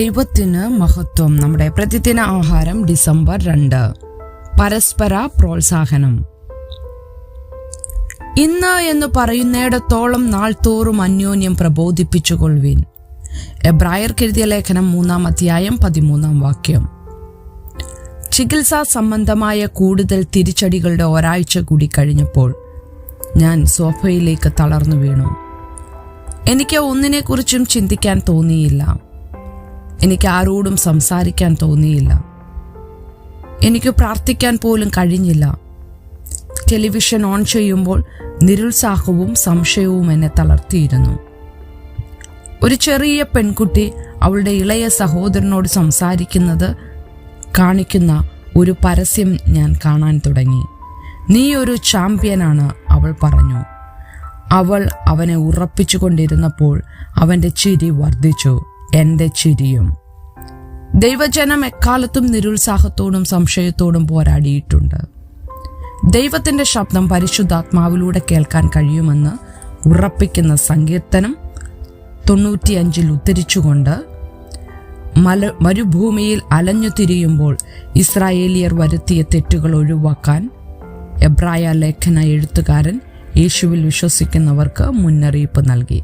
ദൈവത്തിന് മഹത്വം. നമ്മുടെ പ്രതിദിന ആഹാരം ഡിസംബർ രണ്ട്. പരസ്പര പ്രോത്സാഹനം. ഇന്ന് എന്ന് പറയുന്നിടത്തോളം നാൾ തോറും അന്യോന്യം പ്രബോധിപ്പിച്ചുകൊള്ളുവിൻ. എബ്രായർക്കെഴുതിയ ലേഖനം മൂന്നാം അധ്യായം പതിമൂന്നാം വാക്യം. ചികിത്സാ സംബന്ധമായ കൂടുതൽ തിരിച്ചടികളുടെ ഒരാഴ്ച കൂടി കഴിഞ്ഞപ്പോൾ ഞാൻ സോഫയിലേക്ക് തളർന്നു വീണു. എനിക്ക് ഒന്നിനെക്കുറിച്ചും ചിന്തിക്കാൻ തോന്നിയില്ല. എനിക്ക് ആരോടും സംസാരിക്കാൻ തോന്നിയില്ല. എനിക്ക് പ്രാർത്ഥിക്കാൻ പോലും കഴിഞ്ഞില്ല. ടെലിവിഷൻ ഓൺ ചെയ്യുമ്പോൾ നിരുത്സാഹവും സംശയവും എന്നെ തളർത്തിയിരുന്നു. ഒരു ചെറിയ പെൺകുട്ടി അവളുടെ ഇളയ സഹോദരനോട് സംസാരിക്കുന്നത് കാണിക്കുന്ന ഒരു പരസ്യം ഞാൻ കാണാൻ തുടങ്ങി. നീ ഒരു ചാമ്പ്യനാണ് അവൾ പറഞ്ഞു. അവൾ അവനെ ഉറപ്പിച്ചു കൊണ്ടിരുന്നപ്പോൾ അവന്റെ ചിരി വർദ്ധിച്ചു. എന്റെ ചിരിയും. ദൈവജനം എക്കാലത്തും നിരുത്സാഹത്തോടും സംശയത്തോടും പോരാടിയിട്ടുണ്ട്. ദൈവത്തിന്റെ ശബ്ദം പരിശുദ്ധാത്മാവിലൂടെ കേൾക്കാൻ കഴിയുമെന്ന് ഉറപ്പിക്കുന്ന സങ്കീർത്തനം തൊണ്ണൂറ്റിയഞ്ചിൽ ഉദ്ധരിച്ചുകൊണ്ട് മല മരുഭൂമിയിൽ അലഞ്ഞു തിരിയുമ്പോൾ ഇസ്രായേലിയർ വരുത്തിയ തെറ്റുകൾ ഒഴിവാക്കാൻ എബ്രായ ലേഖന എഴുത്തുകാരൻ യേശുവിൽ വിശ്വസിക്കുന്നവർക്ക് മുന്നറിയിപ്പ് നൽകി.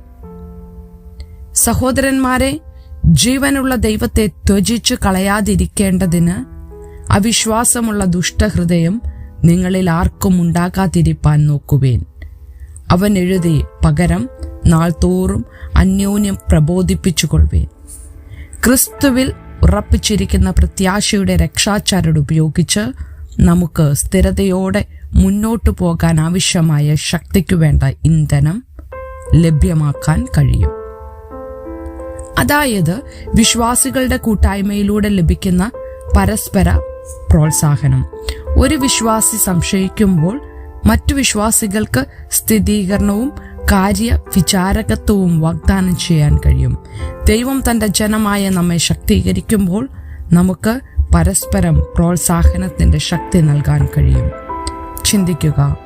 സഹോദരന്മാരെ ജീവനുള്ള ദൈവത്തെ ത്യജിച്ചു കളയാതിരിക്കേണ്ടതിന് അവിശ്വാസമുള്ള ദുഷ്ടഹൃദയം നിങ്ങളിൽ ആർക്കും ഉണ്ടാകാതിരിപ്പാൻ നോക്കുവേൻ. അവൻ എഴുതി പകരം നാൾതോറും അന്യോന്യം പ്രബോധിപ്പിച്ചുകൊള്ളുവേൻ. ക്രിസ്തുവിൽ ഉറപ്പിച്ചിരിക്കുന്ന പ്രത്യാശയുടെ രക്ഷാചരട് ഉപയോഗിച്ച് നമുക്ക് സ്ഥിരതയോടെ മുന്നോട്ടു പോകാൻ ആവശ്യമായ ശക്തിക്കു വേണ്ട ഇന്ധനം ലഭ്യമാക്കാൻ കഴിയും. അതായത് വിശ്വാസികളുടെ കൂട്ടായ്മയിലൂടെ ലഭിക്കുന്ന പരസ്പര പ്രോത്സാഹനം. ഒരു വിശ്വാസി സംശയിക്കുമ്പോൾ മറ്റു വിശ്വാസികൾക്ക് സ്ഥിരീകരണവും കാര്യ വിചാരകത്വവും വാഗ്ദാനം ചെയ്യാൻ കഴിയും. ദൈവം തന്റെ ജനമായ നമ്മെ ശക്തീകരിക്കുമ്പോൾ നമുക്ക് പരസ്പരം പ്രോത്സാഹനത്തിന്റെ ശക്തി നൽകാൻ കഴിയും. ചിന്തിക്കുക.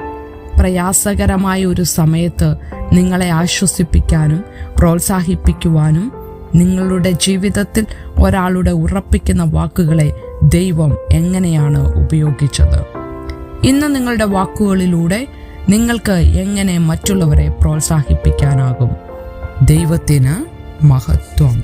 പ്രയാസകരമായ ഒരു സമയത്ത് നിങ്ങളെ ആശ്വസിപ്പിക്കാനും പ്രോത്സാഹിപ്പിക്കുവാനും നിങ്ങളുടെ ജീവിതത്തിൽ ഒരാളുടെ ഉറപ്പിക്കുന്ന വാക്കുകളെ ദൈവം എങ്ങനെയാണ് ഉപയോഗിച്ചത്? ഇന്ന് നിങ്ങളുടെ വാക്കുകളിലൂടെ നിങ്ങൾക്ക് എങ്ങനെ മറ്റുള്ളവരെ പ്രോത്സാഹിപ്പിക്കാനാകും? ദൈവത്തിന് മഹത്വം.